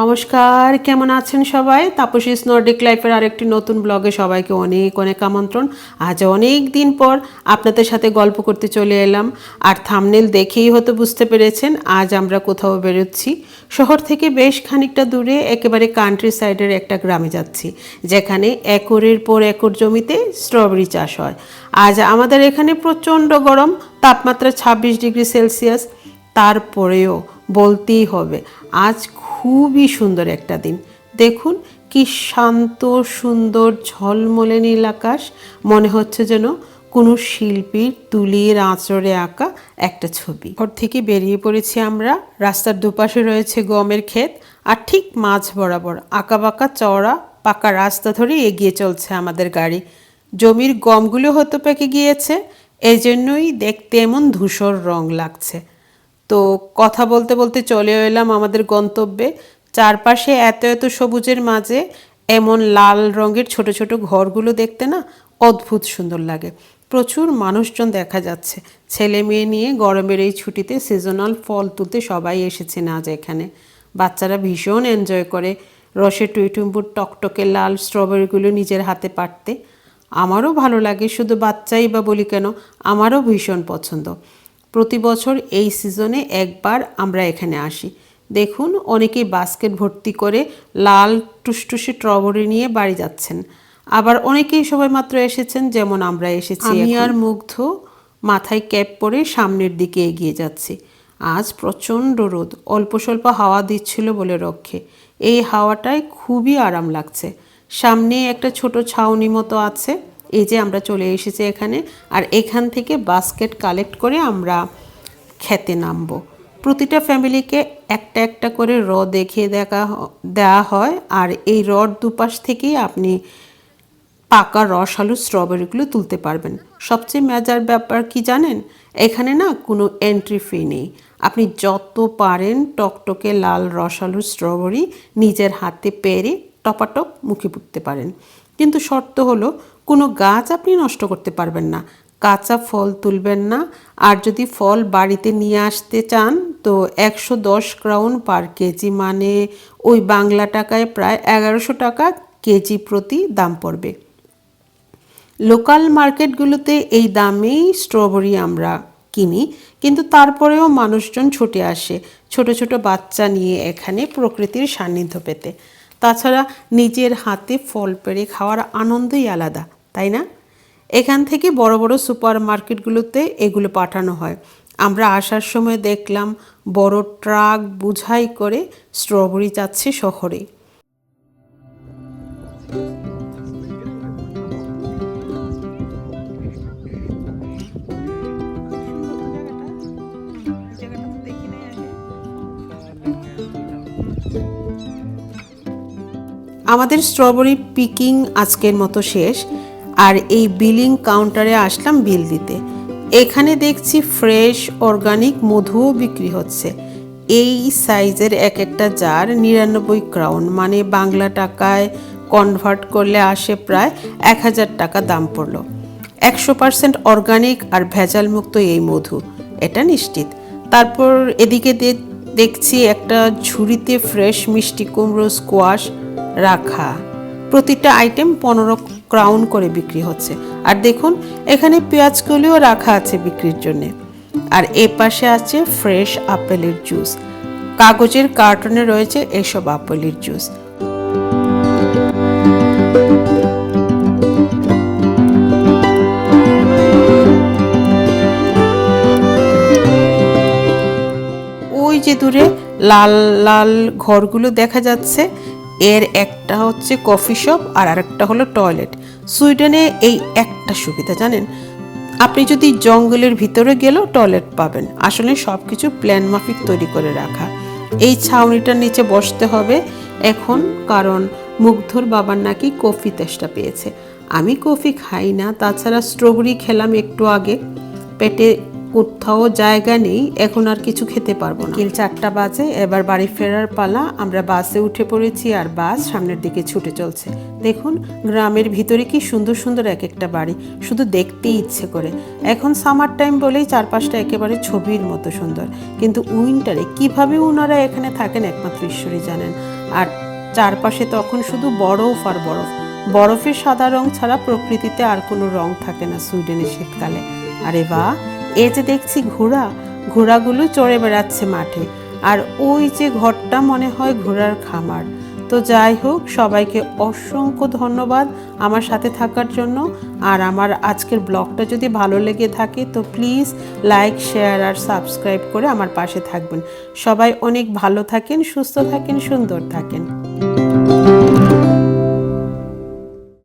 নমস্কার, কেমন আছেন সবাই? তাপসী নর্ডিক লাইফের আরেকটি নতুন ব্লগে সবাইকে অনেক অনেক আমন্ত্রণ। আজ অনেক দিন পর আপনাদের সাথে গল্প করতে চলে এলাম। আর থামনেল দেখেই হয়তো বুঝতে পেরেছেন, আজ আমরা কোথাও বেরোচ্ছি। শহর থেকে বেশ খানিকটা দূরে, একেবারে কান্ট্রি সাইডের একটা গ্রামে যাচ্ছি, যেখানে একরের পর একর জমিতে স্ট্রবেরি চাষ হয়। আজ আমাদের এখানে প্রচণ্ড গরম, তাপমাত্রা ছাব্বিশ ডিগ্রি সেলসিয়াস। তারপরেও বলতেই হবে, আজ খুবই সুন্দর একটা দিন। দেখুন কি শান্ত, সুন্দর, ঝলমলে নীল আকাশ। মনে হচ্ছে যেন কোনো শিল্পীর তুলির আঁচড়ে আঁকা একটা ছবি। ঘর থেকে বেরিয়ে পড়েছি আমরা। রাস্তার দুপাশে রয়েছে গমের ক্ষেত। আর ঠিক মাঝ বরাবর আঁকা বাঁকা চওড়া, পাকা রাস্তা ধরে এগিয়ে চলছে আমাদের গাড়ি। জমির গমগুলো হয়তো পেকে গিয়েছে। এই জন্যই দেখতে এমন ধূসর রং লাগছে। তো কথা বলতে বলতে চলে এলাম আমাদের গন্তব্যে। চারপাশে এত এত সবুজের মাঝে এমন লাল রঙের ছোট ছোট ঘরগুলো দেখতে না অদ্ভুত সুন্দর লাগে। প্রচুর মানুষজন দেখা যাচ্ছে। ছেলে মেয়ে নিয়ে গরমের এই ছুটিতে সিজনাল ফল তুলতে সবাই এসেছেন আজ এখানে। বাচ্চারা ভীষণ এনজয় করে। রসে টুইটুম্বুর টকটকে লাল স্ট্রবেরিগুলো নিজের হাতে পাটতে আমারও ভালো লাগে, শুধু বাচ্চাই বা বলি কেন, আমারও ভীষণ পছন্দ। প্রতি বছর এই সিজনে একবার আমরা এখানে আসি। দেখুন অনেকেই বাস্কেট ভর্তি করে লাল টুসটুসে স্ট্রবেরি নিয়ে বাড়ি যাচ্ছেন। আবার অনেকেই সবাই মাত্র এসেছেন যেমন আমরা এসেছি আমি আর মুগ্ধ মাথায় ক্যাপ পরে সামনের দিকে এগিয়ে যাচ্ছি। আজ প্রচণ্ড রোদ অল্প স্বল্প হাওয়া দিচ্ছিল বলে রক্ষে। এই হাওয়াটায় খুবই আরাম লাগছে। সামনে একটা ছোট ছাউনি মতো আছে। এই যে আমরা চলে এসেছি এখানে, আর এখান থেকে বাস্কেট কালেক্ট করে আমরা খেতে নামব। প্রতিটা ফ্যামিলিকে একটা একটা করে র দেখিয়ে দেখা দেওয়া হয়, আর এই রড দুপাশ থেকেই আপনি পাকা রস আলু স্ট্রবেরিগুলো তুলতে পারবেন। সবচেয়ে মজার ব্যাপার কি জানেন? এখানে না কোনো এন্ট্রি ফি নেই। আপনি যত পারেন টকটকে লাল রসালু স্ট্রবেরি নিজের হাতে পেরে টপাটপ মুখে পুঁততে পারেন। কিন্তু শর্ত হলো কোনো গাছ আপনি নষ্ট করতে পারবেন না। কাঁচা ফল তুলবেন না। আর যদি ফল বাড়িতে নিয়ে আসতে চান, তো একশো দশ ক্রাউন পার কেজি মানে ওই বাংলা টাকায় প্রায় এগারোশো টাকা কেজি প্রতি দাম পড়বে। লোকাল মার্কেটগুলোতে এই দামেই স্ট্রবেরি আমরা কিনি, কিন্তু তারপরেও মানুষজন ছুটে আসে, ছোট ছোট বাচ্চা নিয়ে এখানে প্রকৃতির সান্নিধ্য পেতে। তাছাড়া নিজের হাতে ফল পেড়ে খাওয়ার আনন্দই আলাদা। তাই না? এখান থেকে বড় বড় সুপার মার্কেটগুলোতে এগুলো পাঠানো হয়। আমরা আসার সময় দেখলাম বড় ট্রাক বুঝাই করে স্ট্রবেরি যাচ্ছে শহরে। আমাদের স্ট্রবেরি পিকিং আজকের মতো শেষ। আর এই বিলিং কাউন্টারে আসলাম বিল দিতে। এখানে দেখছি ফ্রেশ অর্গানিক মধুও বিক্রি হচ্ছে। এই সাইজের এক একটা জার নিরানব্বই ক্রাউন মানে বাংলা টাকায় কনভার্ট করলে আসে প্রায় এক হাজার টাকা দাম পড়ল। একশো পার্সেন্ট অর্গানিক আর ভেজাল মুক্ত এই মধু, এটা নিশ্চিত। তারপর এদিকে দেখছি একটা ঝুড়িতে ফ্রেশ মিষ্টি কুমড়ো স্কোয়াশ রাখা। প্রতিটা আইটেম পনেরো ক্রাউন করে বিক্রি হচ্ছে। আর দেখুন, এখানে পেঁয়াজগুলিও রাখা আছে বিক্রির জন্যে। আর এ পাশে আছে ফ্রেশ আপেলের জুস কাগজের কার্টনে রয়েছে এসব আপেলের জুস ওই যে দূরে লাল লাল ঘরগুলো দেখা যাচ্ছে এর একটা হচ্ছে কফি শপ আর আরেকটা হলো টয়লেট। সুইডেনে এই একটা সুবিধা, জানেন? আপনি যদি জঙ্গলের ভিতরে গেলেও টয়লেট পাবেন। আসলে সব কিছু প্ল্যান মাফিক তৈরি করে রাখা। এই ছাউনিটার নিচে বসতে হবে এখন, কারণ মুগ্ধর বাবার নাকি কফি তেষ্টা পেয়েছে। আমি কফি খাই না, তাছাড়া স্ট্রবেরি খেলাম একটু আগে। পেটে কোথাও জায়গা নেই, এখন আর কিছু খেতে পারব না। কিল চারটা বাজে, এবার বাড়ি ফেরার পালা, আমরা বাসে উঠে পড়েছি আর বাস সামনের দিকে ছুটে চলছে। দেখুন, গ্রামের ভিতরে কি সুন্দর সুন্দর এক একটা বাড়ি, শুধু দেখতেই ইচ্ছে করে। এখন সামার টাইম বলেই চারপাশটা একেবারে ছবির মতো সুন্দর। কিন্তু উইন্টারে কীভাবে ওনারা এখানে থাকেন একমাত্র ঈশ্বরই জানেন। আর চারপাশে তখন শুধু বরফ আর বরফ। বরফের সাদা রং ছাড়া প্রকৃতিতে আর কোনো রং থাকে না সুইডেনের শীতকালে। আরে বা এই যে দেখছি ঘোড়া, ঘোড়াগুলো চড়ে বেড়াচ্ছে মাঠে, আর ওই যে ঘরটা মনে হয় ঘোড়ার খামার। তো যাই হোক, সবাইকে অসংখ্য ধন্যবাদ আমার সাথে থাকার জন্য। আর আমার আজকের ব্লগটা যদি ভালো লেগে থাকে, তো প্লিজ লাইক, শেয়ার আর সাবস্ক্রাইব করে আমার পাশে থাকবেন। সবাই অনেক ভালো থাকেন, সুস্থ থাকেন, সুন্দর থাকেন।